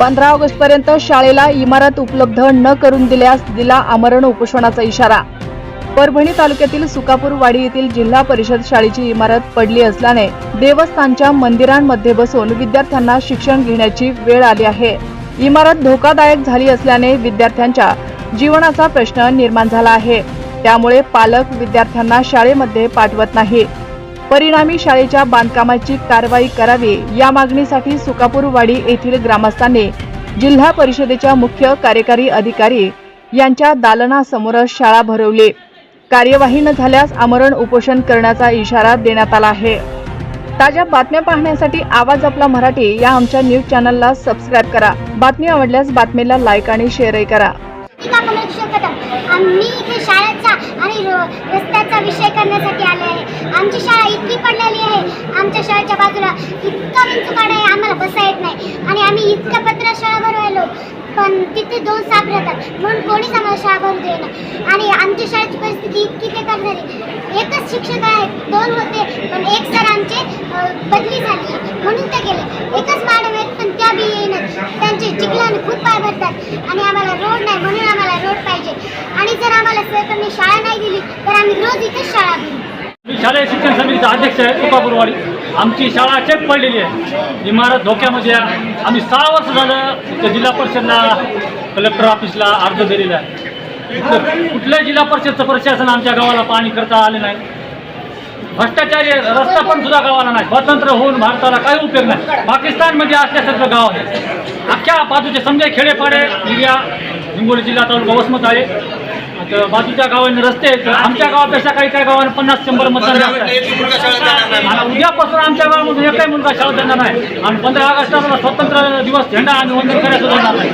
पंधरा ऑगस्ट पर्यंत शाळेला इमारत उपलब्ध न करून दिल्यास दिला आमरण उपोषणाचा इशारा. परभणी तालुक्यातील सुकापूरवाडी येथील जिल्हा परिषद शाळेची इमारत पडली असल्याने देवस्थानच्या मंदिरांमध्ये बसून विद्यार्थ्यांना शिक्षण घेण्याची वेळ आली आहे. इमारत धोकादायक झाली असल्याने विद्यार्थ्यांच्या जीवनाचा प्रश्न निर्माण झाला आहे. त्यामुळे पालक विद्यार्थ्यांना शाळेमध्ये पाठवत नाही. परिणामी शाळेच्या बांधकामाची कारवाई करावी या मागणीसाठी सुकापूरवाडी येथील ग्रामस्थांनी जिल्हा परिषदेच्या मुख्य कार्यकारी अधिकारी यांच्या दालनासमोरच शाळा भरवली. कार्यवाही न झाल्यास आमरण उपोषण करण्याचा इशारा देण्यात आला आहे. ताज्या बातम्या पाहण्यासाठी आवाज आपला मराठी या आमच्या न्यूज चॅनलला सबस्क्राईब करा. बातमी आवडल्यास बातमीला लाईक आणि शेअरही करा. टीका कमलेश कदम आम्ही इथे शाळेचा आणि रस्त्याचा विषय करण्यासाठी आले आहे. आमची शाळा इतकी पडलेली आहे. आमच्या शाळेच्या बाजूला इतका विंचुकाड आहे आम्हाला बसा येत नाही. आणि आम्ही इतक्या पत्र शाळा भरवायलो. पण तिथे दोन साप राहतात. म्हणून कोणीच आम्हाला शाळा भरू देईना आणि आमच्या शाळेची परिस्थिती इतकी बेकार झाली. एकच शिक्षक आहेत. दोन होते पण एक सर आमचे बदली झाली. म्हणून ते गेले. एकच चिखलाने खूप पाय भरतात. आणि आम्हाला रोड नाही म्हणून आम्हाला रोड पाहिजे. आणि जर आम्हाला सरकारने शाळा नाही दिली तर आम्ही रोज इथेच शाळा मी शालेय शिक्षण समितीचा अध्यक्ष आहे तुकापूरवाडी आमची शाळा चेक पडलेली आहे. इमारत धोक्यामध्ये आम्ही सहा वर्ष झालं इथं जिल्हा परिषदला कलेक्टर ऑफिसला अर्ज दिलेला आहे. कुठल्याही जिल्हा परिषदचं प्रशासन आमच्या गावाला पाणी करता आले नाही. भ्रष्टाचारी. रस्ता पण सुद्धा गावाला नाही. स्वतंत्र होऊन भारताला काही उपयोग नाही. पाकिस्तानमध्ये असल्यासारखं गाव आहे. अख्ख्या बाजूचे समजा खेडेपाडे एरिया हिंगोली जिल्हा तालुका वसमत आहे. बाजूच्या गावांनी रस्ते आहेत. आमच्या गावापेक्षा काही काही गावांना पन्नास शंभर जास्त आहे नाही. आणि उद्यापासून आमच्या गावामधून एकही मुलगा शाळेत जाणार नाही. आणि पंधरा ऑगस्टला स्वतंत्र दिवस झेंडा आम्ही वंदन करायचं जाणार नाही.